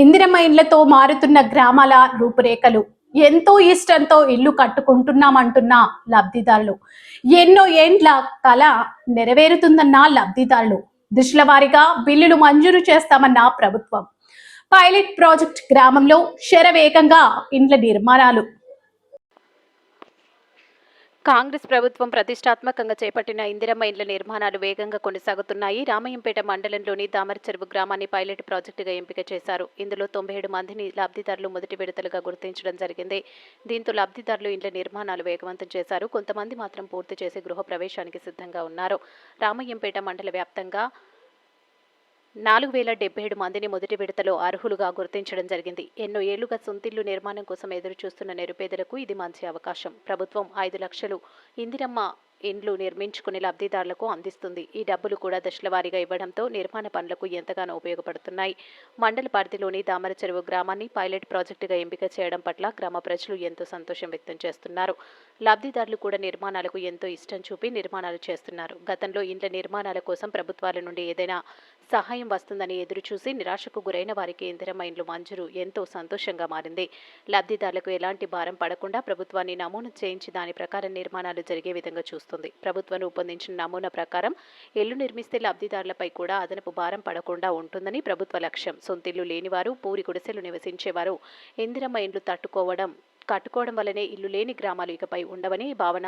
ఇందిరమ్మ ఇండ్లతో మారుతున్న గ్రామాల రూపురేఖలు ఎంతో ఇష్టంతో ఇల్లు కట్టుకుంటున్నామంటున్న లబ్ధిదారులు. ఎన్నో ఏండ్ల కళ నెరవేరుతుందన్న లబ్ధిదారులు. దృష్టిల వారీగా బిల్లులు మంజూరు చేస్తామన్న ప్రభుత్వం. పైలట్ ప్రాజెక్ట్ గ్రామంలో శరవేగంగా ఇండ్ల నిర్మాణాలు. కాంగ్రెస్ ప్రభుత్వం ప్రతిష్టాత్మకంగా చేపట్టిన ఇందిరమ్మ ఇండ్ల నిర్మాణాలు వేగంగా కొనసాగుతున్నాయి. రామయ్యంపేట మండలంలోని దామరచెరువు గ్రామాన్ని పైలట్ ప్రాజెక్టుగా ఎంపిక చేశారు. ఇందులో తొంభై ఏడు మందిని లబ్ధిదారులు మొదటి విడతలుగా గుర్తించడం జరిగింది. దీంతో లబ్ధిదారులు ఇండ్ల నిర్మాణాలు వేగవంతం చేశారు. కొంతమంది మాత్రం పూర్తి చేసి గృహ ప్రవేశానికి సిద్ధంగా ఉన్నారు. రామయ్యంపేట మండల వ్యాప్తంగా నాలుగు వేల డెబ్బై ఏడు మందిని మొదటి విడతలో అర్హులుగా గుర్తించడం జరిగింది. ఎన్నో ఏళ్ళుగా సొంతిల్లు నిర్మాణం కోసం ఎదురు చూస్తున్న నిరుపేదలకు ఇది మంచి అవకాశం. ప్రభుత్వం ఐదు లక్షలు ఇందిరమ్మ ఇండ్లు నిర్మించుకునే లబ్ధిదారులకు అందిస్తుంది. ఈ డబ్బులు కూడా దశలవారీగా ఇవ్వడంతో నిర్మాణ పనులకు ఎంతగానో ఉపయోగపడుతున్నాయి. మండల పరిధిలోని దామర చెరువు గ్రామాన్ని పైలట్ ప్రాజెక్టుగా ఎంపిక చేయడం పట్ల గ్రామ ప్రజలు ఎంతో సంతోషం వ్యక్తం చేస్తున్నారు. లబ్ధిదారులు కూడా నిర్మాణాలకు ఎంతో ఇష్టం చూపి నిర్మాణాలు చేస్తున్నారు. గతంలో ఇండ్ల నిర్మాణాల కోసం ప్రభుత్వాల నుండి ఏదైనా సహాయం వస్తుందని ఎదురుచూసి నిరాశకు గురైన వారికి ఇందిరమ్మ ఇండ్లు మంజూరు ఎంతో సంతోషంగా మారింది. లబ్ధిదారులకు ఎలాంటి భారం పడకుండా ప్రభుత్వాన్ని నమూనా చేయించి దాని ప్రకారం నిర్మాణాలు జరిగే విధంగా చూస్తుంది. ప్రభుత్వం రూపొందించిన నమూనా ప్రకారం ఇల్లు నిర్మిస్తే లబ్ధిదారులపై కూడా అదనపు భారం పడకుండా ఉంటుందని ప్రభుత్వ లక్ష్యం. సొంతిల్లు లేనివారు పూరి గుడిసెలు నివసించేవారు ఇందిరమ్మ ఇండ్లు తట్టుకోవడం కట్టుకోవడం వల్లనే ఇల్లు లేని గ్రామాలు ఇకపై ఉండవని భావన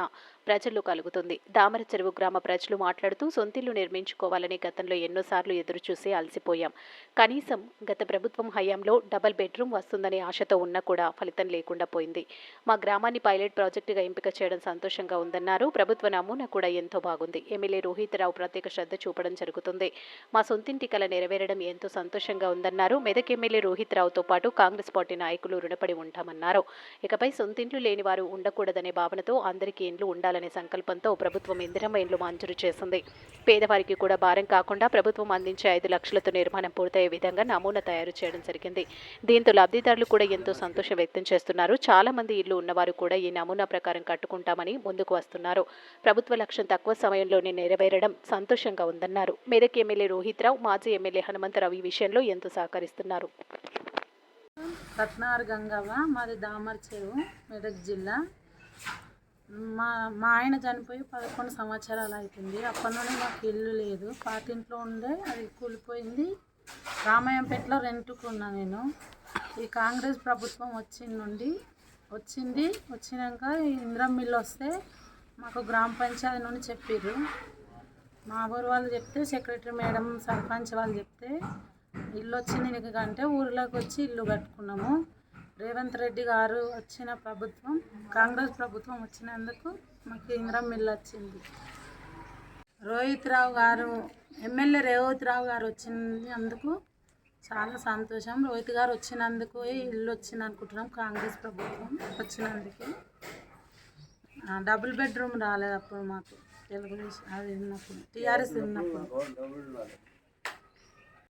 ప్రజల్లో కలుగుతుంది. దామర చెరువు గ్రామ ప్రజలు మాట్లాడుతూ సొంతిల్లు నిర్మించుకోవాలని గతంలో ఎన్నోసార్లు ఎదురుచూసి అలసిపోయాం. కనీసం గత ప్రభుత్వం హయాంలో డబల్ బెడ్రూమ్ వస్తుందనే ఆశతో ఉన్నా కూడా ఫలితం లేకుండా పోయింది. మా గ్రామాన్ని పైలట్ ప్రాజెక్టుగా ఎంపిక చేయడం సంతోషంగా ఉందన్నారు. ప్రభుత్వ నమూనా కూడా ఎంతో బాగుంది. ఎమ్మెల్యే రోహిత్ రావు ప్రత్యేక శ్రద్ధ చూపడం జరుగుతుంది. మా సొంతింటి కల నెరవేరడం ఎంతో సంతోషంగా ఉందన్నారు. మెదక్ ఎమ్మెల్యే రోహిత్ రావుతో పాటు కాంగ్రెస్ పార్టీ నాయకులు రుణపడి ఉంటామన్నారు. ఇకపై సొంతింట్లు లేనివారు ఉండకూడదనే భావనతో అందరికీ ఇండ్లు ఉండాలనే సంకల్పంతో ప్రభుత్వం ఇందిరమ్మ ఇండ్లు మంజూరు చేసింది. పేదవారికి కూడా భారం కాకుండా ప్రభుత్వం అందించే ఐదు లక్షలతో నిర్మాణం పూర్తయ్యే విధంగా నమూనా తయారు చేయడం జరిగింది. దీంతో లబ్ధిదారులు కూడా ఎంతో సంతోషం వ్యక్తం చేస్తున్నారు. చాలా మంది ఇల్లు ఉన్నవారు కూడా ఈ నమూనా ప్రకారం కట్టుకుంటామని ముందుకు వస్తున్నారు. ప్రభుత్వ లక్ష్యం తక్కువ సమయంలోనే నెరవేరడం సంతోషంగా ఉందన్నారు. మెదక్ ఎమ్మెల్యే రోహిత్ రావు మాజీ ఎమ్మెల్యే హనుమంతరావు ఈ విషయంలో ఎంతో సహకరిస్తున్నారు. రత్నార్ గంగవ్వ మాది దామర్ చెరువు మెదక్ జిల్లా. మా మా ఆయన చనిపోయి పదకొండు సంవత్సరాలు అవుతుంది అప్పటి నుండి మాకు ఇల్లు లేదు. పాతింట్లో ఉండే అది కూలిపోయింది. రామాయంపేటలో రెంట్కున్నా నేను. ఈ కాంగ్రెస్ ప్రభుత్వం వచ్చింది నుండి వచ్చింది. వచ్చినాక ఇంద్రం మిల్లు వస్తే మాకు గ్రామ పంచాయతీ నుండి చెప్పిర్రు. మా ఊరు వాళ్ళు చెప్తే సెక్రటరీ మేడం సర్పంచ్ వాళ్ళు చెప్తే ఇల్లు వచ్చింది ఎందుకంటే ఊరిలోకి వచ్చి ఇల్లు కట్టుకున్నాము. రేవంత్ రెడ్డి గారు వచ్చిన ప్రభుత్వం కాంగ్రెస్ ప్రభుత్వం వచ్చినందుకు మాకు ఇంద్రం మిల్లు వచ్చింది. రోహిత్ రావు గారు ఎమ్మెల్యే రేవంత్ రావు గారు వచ్చినందుకు చాలా సంతోషం. రోహిత్ గారు వచ్చినందుకు ఇల్లు వచ్చింది అనుకుంటున్నాం. కాంగ్రెస్ ప్రభుత్వం వచ్చినందుకు. డబుల్ బెడ్రూమ్ రాలేదు అప్పుడు మాకు. తెలుగుదేశం అది ఉన్నప్పుడు టీఆర్ఎస్ ఉన్నప్పుడు.